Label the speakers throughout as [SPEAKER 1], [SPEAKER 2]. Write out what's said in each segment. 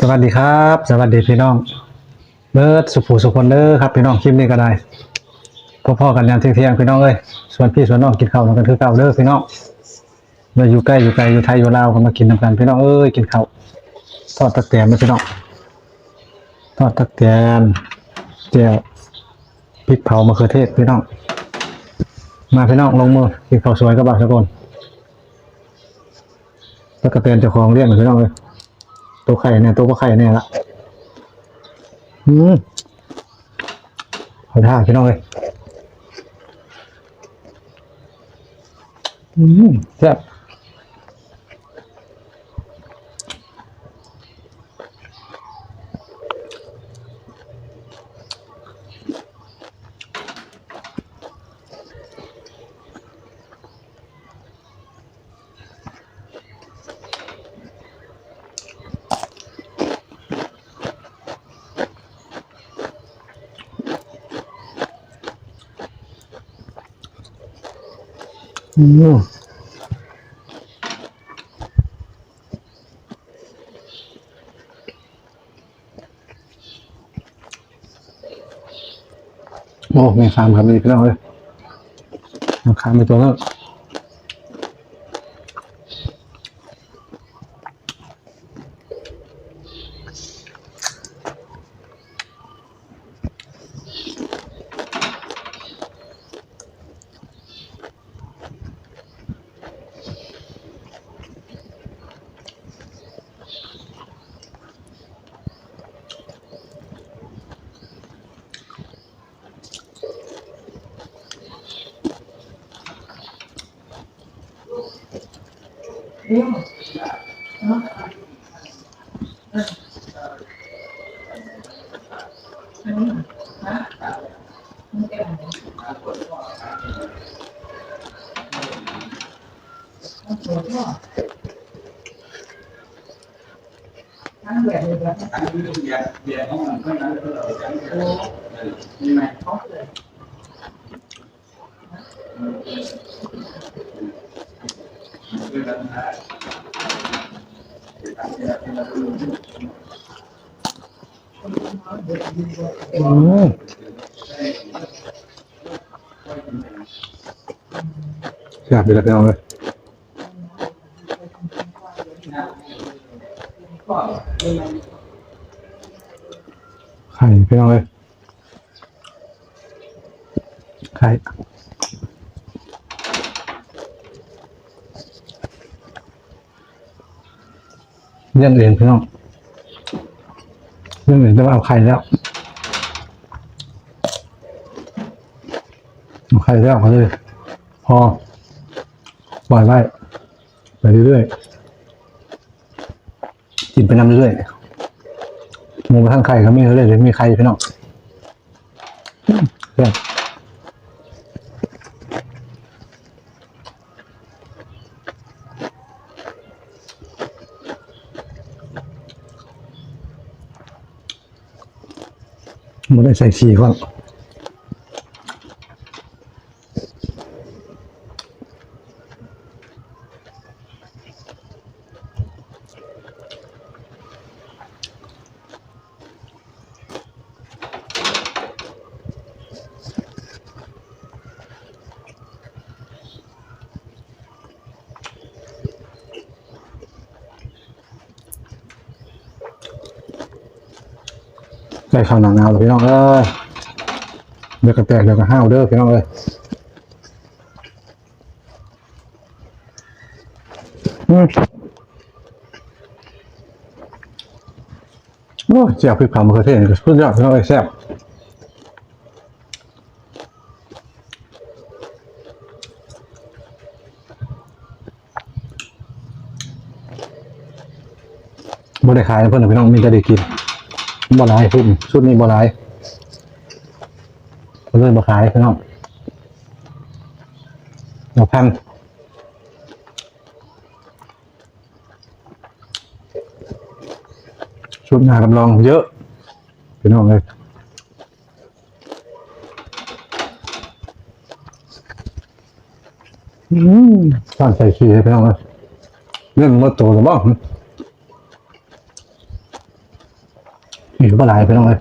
[SPEAKER 1] สวัสดีครับ สวัสดีพี่น้องเบิร์ดสุภูสุคนเด้อครับพี่น้องคลิปนี้ก็ได้พ่อๆกันยามเที่ยงๆพี่น้องเอ้ยส่วนพี่ส่วนน้องกินข้าวนำกันคือเก่าเด้อพี่น้องเมื่อยู่ใกล้อยู่ไกลอยู่ไทยอยู่ลาวก็มากินนำกันพี่น้องเอ้ยกินข้าวทอดตะแกรงนะพี่น้องทอดตะแกรงเจียวพริกเผามะเขือเทศพี่น้อง มาพี่น้องลงมือกินข้าวสวยกับบ่าวสกลแล้วก็เตือนเจ้าของเรียกพี่น้องเลย ตัวไข่เนี่ยตัวก็ไข่เนี่ยละอืมขอท่าพี่น้องเลยอืมแซ่บ อืมโอ้แม่ค้ามครับนี่พี่น้องเลยแม่ค้ามไปตัวแล้ว
[SPEAKER 2] Đúng rồi. Đó. Ừ. Đúng rồi. Đó. Không cái này. Không chuột quá. Tháng về được rồi. Tháng về không làm cái này. Nhưng mà khó rồi.
[SPEAKER 1] อืมแซ่ไปแล้วพี่น้องเลยไข่พี่น้องเลยไข่ เรื่องอื่นพี่น้องเรื่องอื่นจะเอาไข่แล้วเอาไข่แล้วเขาเลยพอปล่อยไว้ไปเรื่อยๆกินไปนำเรื่อยๆหมูกระทั่งไข่ก็มีเรื่อยๆมีไข่พี่น้องอืมแซ่ ไม่ได้ใส่ขี้ก่อน ได้ข้าวหนังเอาเลยพี่น้องเอ้ยเดี๋ยวก็แตกเดี๋ยวก็ห้าวเด้อพี่น้องเอ้ยอืมโอ้ยเจียวพริกเผามะเขือเทศนี่ก็สุดยอดพี่น้องเอ้ยแซ่บบ่ได้ขายเพื่อนพี่น้องมีแต่ได้กิน บ่หลายชุดชุดนี้บ่หลายก็เลยบ่ขายพี่น้องดอกพันชุดหน้ากำลองเยอะพี่น้องเลยอืมสร้างใส่ขี้ให้พี่น้องเลยเรื่องรถโตหรือเปล่า อีกก็หลายพี่น้องเลย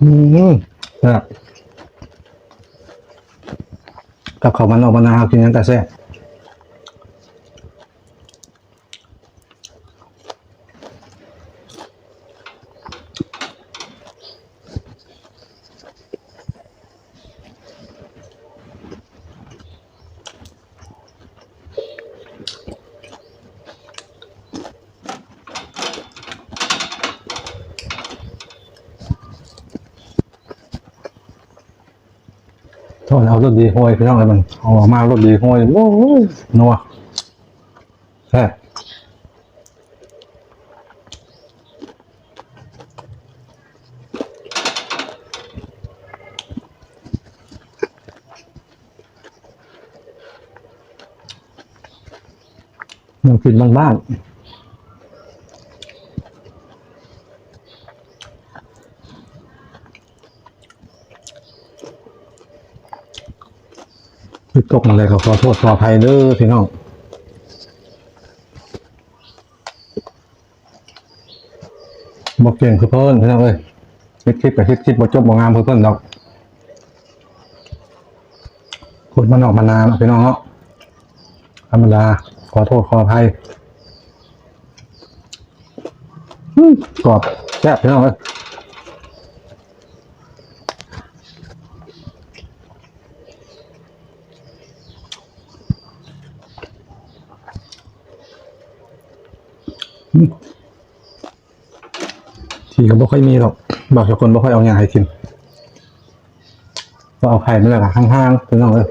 [SPEAKER 1] อืมนอ อกมานาวกินยังแต่แซ่บ โทษ เอารถดีห้อยพี่น้องเลยมันเอาอกมารถดีห้อยโอ้ยนัวแซ่บยังกินบ้างๆ พี่ตกอะไรก็ขอโทษขออภัยเด้อพี่น้องบอกเก่งคือเพิ่นพี่น้องเอ้ยคิดคลิปกับคิดคลิปบ่จบบ่งามคือเพิ่นดอกคนมันออกมานานพี่น้องเนาะธรรมดาขอโทษขออภัยกรอบแซ่บพี่น้องเอ้ย ทีก็บ่ค่อยมีหรอกบางคนไม่ค่อยเอาอย่างให้กินก็เอาไข่มาแล้วก็ห้างๆเป็น้องเอ้ย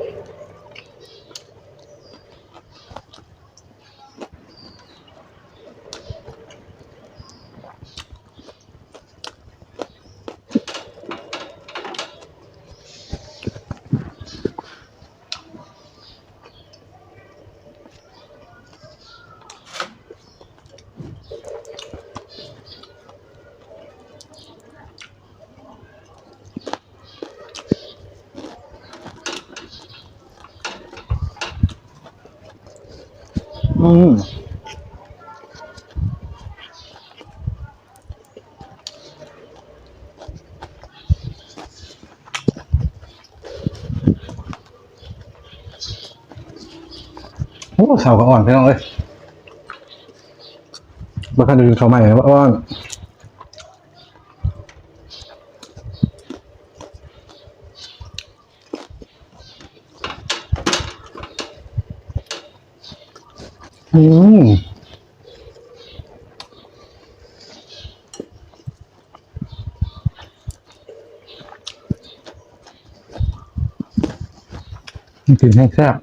[SPEAKER 1] อืมโอ้สาวก็อ่อนพี่น้องเอ้ยบ่คันดูเขาใหม่ว่าอ่อน อืมกินให้แซ่บ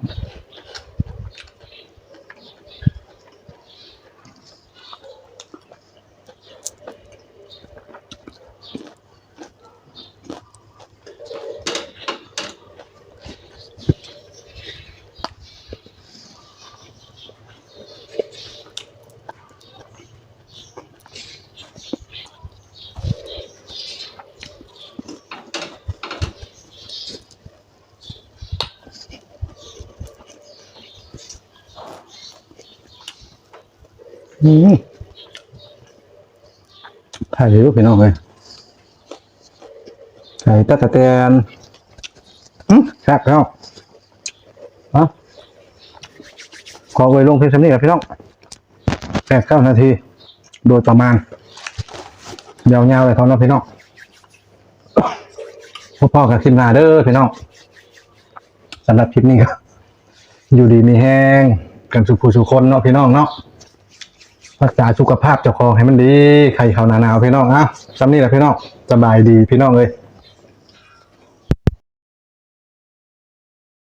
[SPEAKER 1] อืมถ่ายรูปพี่น้องเลยใส่ตะตะแตนอืมแซ่บพี่น้องฮะขอไว้ลงเพียงเท่านี้ครับพี่น้องแปดเก้านาที โดยประมาณ ยาวๆเลยเขาเนาะพี่น้องพ่อพ่อกับคลิปหน้าเด้อพี่น้องสำหรับคลิปนี้ก็อยู่ดีมีแห้งกันสุขผู้สุขคนเนาะพี่น้องเนาะ รักษาสุขภาพเจ้าของให้มันดีใครเขาหนาวๆพี่น้องอะซ้ำนี่แหละพี่น้องสบายดีพี่น้องเลย